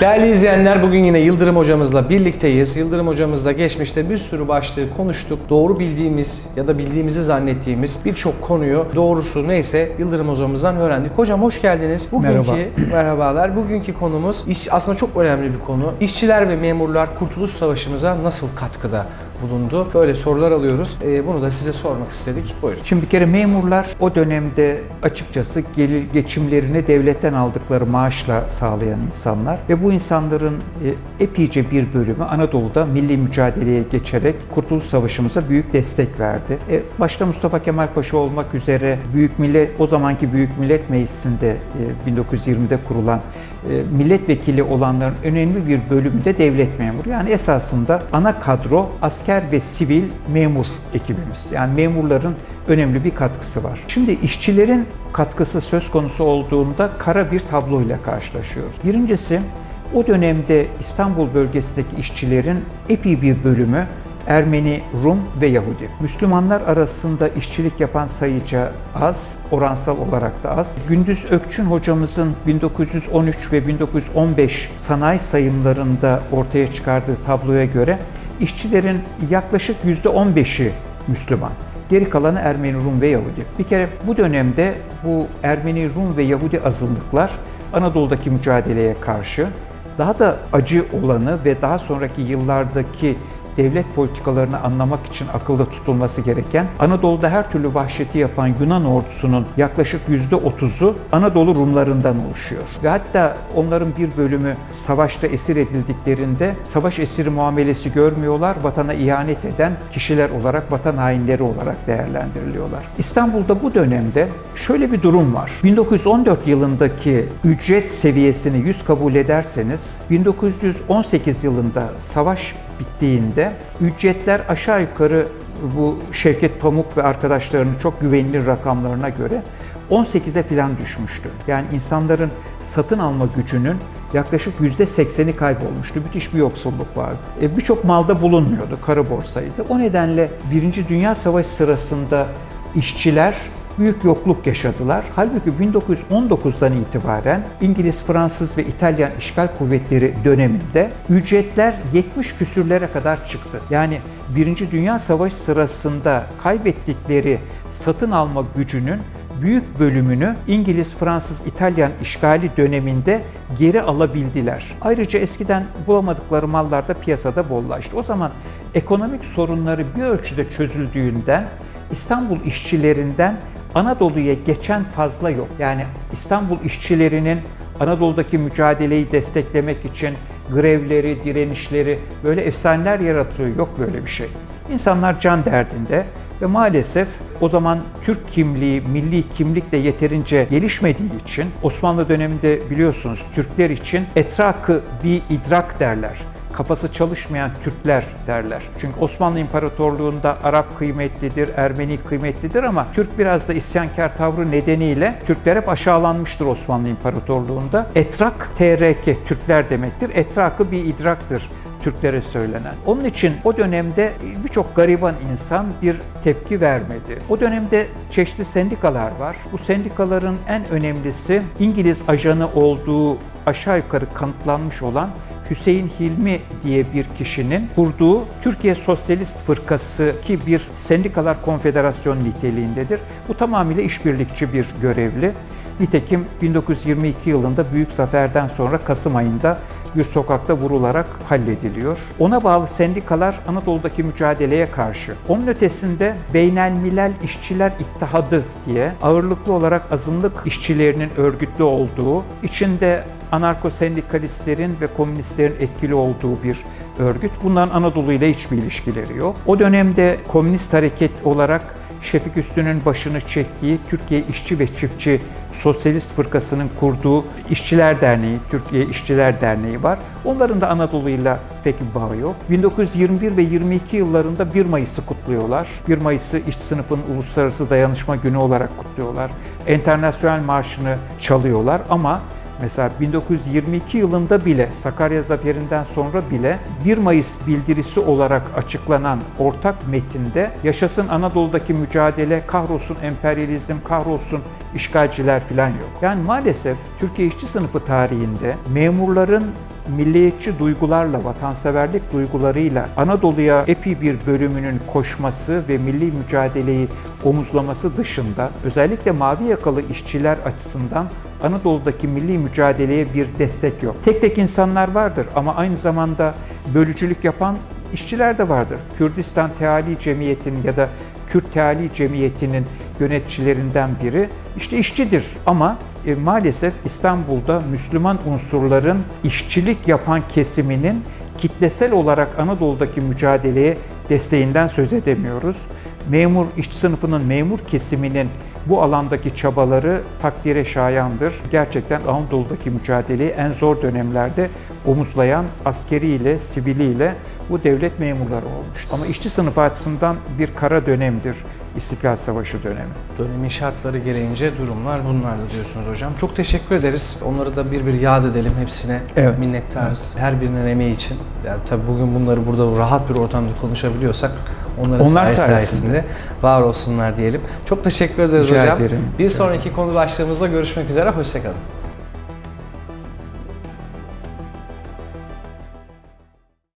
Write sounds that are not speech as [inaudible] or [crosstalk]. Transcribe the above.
Değerli izleyenler bugün yine Yıldırım hocamızla birlikteyiz. Yıldırım hocamızla geçmişte bir sürü başlığı konuştuk. Doğru bildiğimiz ya da bildiğimizi zannettiğimiz birçok konuyu doğrusu neyse Yıldırım hocamızdan öğrendik. Hocam hoş geldiniz. Bugünkü [laughs] merhabalar. Bugünkü konumuz iş aslında çok önemli bir konu. İşçiler ve memurlar Kurtuluş Savaşımıza nasıl katkıda bulundu? Böyle sorular alıyoruz. Ee, bunu da size sormak istedik. Buyurun. Şimdi bir kere memurlar o dönemde açıkçası gelir geçimlerini devletten aldıkları maaşla sağlayan insanlar ve bu insanların e, epeyce bir bölümü Anadolu'da milli mücadeleye geçerek Kurtuluş Savaşımıza büyük destek verdi. E, başta Mustafa Kemal Paşa olmak üzere Büyük Millet o zamanki Büyük Millet Meclisi'nde e, 1920'de kurulan e, milletvekili olanların önemli bir bölümü de devlet memuru. Yani esasında ana kadro asker ve sivil memur ekibimiz. Yani memurların önemli bir katkısı var. Şimdi işçilerin katkısı söz konusu olduğunda kara bir tabloyla karşılaşıyoruz. Birincisi o dönemde İstanbul bölgesindeki işçilerin epey bir bölümü Ermeni, Rum ve Yahudi. Müslümanlar arasında işçilik yapan sayıca az, oransal olarak da az. Gündüz Ökçün hocamızın 1913 ve 1915 sanayi sayımlarında ortaya çıkardığı tabloya göre işçilerin yaklaşık %15'i Müslüman. Geri kalanı Ermeni, Rum ve Yahudi. Bir kere bu dönemde bu Ermeni, Rum ve Yahudi azınlıklar Anadolu'daki mücadeleye karşı daha da acı olanı ve daha sonraki yıllardaki devlet politikalarını anlamak için akılda tutulması gereken Anadolu'da her türlü vahşeti yapan Yunan ordusunun yaklaşık %30'u Anadolu Rumlarından oluşuyor. Ve hatta onların bir bölümü savaşta esir edildiklerinde savaş esiri muamelesi görmüyorlar, vatana ihanet eden kişiler olarak, vatan hainleri olarak değerlendiriliyorlar. İstanbul'da bu dönemde şöyle bir durum var. 1914 yılındaki ücret seviyesini 100 kabul ederseniz 1918 yılında savaş bittiğinde ücretler aşağı yukarı bu Şevket Pamuk ve arkadaşlarının çok güvenilir rakamlarına göre 18'e falan düşmüştü. Yani insanların satın alma gücünün yaklaşık %80'i kaybolmuştu. Müthiş bir yoksulluk vardı. E, Birçok malda bulunmuyordu, kara borsaydı. O nedenle Birinci Dünya Savaşı sırasında işçiler büyük yokluk yaşadılar. Halbuki 1919'dan itibaren İngiliz, Fransız ve İtalyan işgal kuvvetleri döneminde ücretler 70 küsürlere kadar çıktı. Yani Birinci Dünya Savaşı sırasında kaybettikleri satın alma gücünün büyük bölümünü İngiliz, Fransız, İtalyan işgali döneminde geri alabildiler. Ayrıca eskiden bulamadıkları mallar da piyasada bollaştı. O zaman ekonomik sorunları bir ölçüde çözüldüğünden İstanbul işçilerinden Anadolu'ya geçen fazla yok. Yani İstanbul işçilerinin Anadolu'daki mücadeleyi desteklemek için grevleri, direnişleri böyle efsaneler yaratılıyor. Yok böyle bir şey. İnsanlar can derdinde ve maalesef o zaman Türk kimliği, milli kimlik de yeterince gelişmediği için Osmanlı döneminde biliyorsunuz Türkler için etrakı bir idrak derler kafası çalışmayan Türkler derler. Çünkü Osmanlı İmparatorluğu'nda Arap kıymetlidir, Ermeni kıymetlidir ama Türk biraz da isyankar tavrı nedeniyle Türkler hep aşağılanmıştır Osmanlı İmparatorluğu'nda. Etrak, TRK, Türkler demektir. Etrakı bir idraktır Türklere söylenen. Onun için o dönemde birçok gariban insan bir tepki vermedi. O dönemde çeşitli sendikalar var. Bu sendikaların en önemlisi İngiliz ajanı olduğu aşağı yukarı kanıtlanmış olan Hüseyin Hilmi diye bir kişinin kurduğu Türkiye Sosyalist Fırkası ki bir sendikalar konfederasyonu niteliğindedir. Bu tamamıyla işbirlikçi bir görevli. Nitekim 1922 yılında Büyük Zafer'den sonra Kasım ayında bir sokakta vurularak hallediliyor. Ona bağlı sendikalar Anadolu'daki mücadeleye karşı. Onun ötesinde Beynelmilel İşçiler İttihadı diye ağırlıklı olarak azınlık işçilerinin örgütlü olduğu, içinde anarko sendikalistlerin ve komünistlerin etkili olduğu bir örgüt. Bunların Anadolu ile hiçbir ilişkileri yok. O dönemde komünist hareket olarak Şefik Üstü'nün başını çektiği Türkiye İşçi ve Çiftçi Sosyalist Fırkası'nın kurduğu İşçiler Derneği, Türkiye İşçiler Derneği var. Onların da Anadolu'yla pek bir bağı yok. 1921 ve 22 yıllarında 1 Mayıs'ı kutluyorlar. 1 Mayıs'ı işçi sınıfın Uluslararası Dayanışma Günü olarak kutluyorlar. Enternasyonel Marşı'nı çalıyorlar ama Mesela 1922 yılında bile Sakarya Zaferi'nden sonra bile 1 Mayıs bildirisi olarak açıklanan ortak metinde yaşasın Anadolu'daki mücadele, kahrolsun emperyalizm, kahrolsun işgalciler falan yok. Yani maalesef Türkiye işçi sınıfı tarihinde memurların milliyetçi duygularla, vatanseverlik duygularıyla Anadolu'ya epi bir bölümünün koşması ve milli mücadeleyi omuzlaması dışında özellikle mavi yakalı işçiler açısından Anadolu'daki milli mücadeleye bir destek yok. Tek tek insanlar vardır ama aynı zamanda bölücülük yapan işçiler de vardır. Kürdistan Teali Cemiyeti'nin ya da Kürt Teali Cemiyeti'nin yöneticilerinden biri işte işçidir. Ama e, maalesef İstanbul'da Müslüman unsurların işçilik yapan kesiminin kitlesel olarak Anadolu'daki mücadeleye desteğinden söz edemiyoruz. Memur, işçi sınıfının memur kesiminin bu alandaki çabaları takdire şayandır. Gerçekten Anadolu'daki mücadeleyi en zor dönemlerde omuzlayan askeriyle, siviliyle bu devlet memurları olmuş. Ama işçi sınıfı açısından bir kara dönemdir İstiklal Savaşı dönemi. Dönemin şartları gereğince durumlar bunlardı diyorsunuz hocam. Çok teşekkür ederiz. Onları da bir bir yad edelim hepsine. Evet. Minnettarız. Her birinin emeği için. Yani tabii bugün bunları burada rahat bir ortamda konuşabiliyorsak onların Onlar sayesinde, sayesinde. var olsunlar diyelim. Çok teşekkür ederiz Rica hocam. ederim. Bir sonraki konu başlığımızda görüşmek üzere. Hoşçakalın.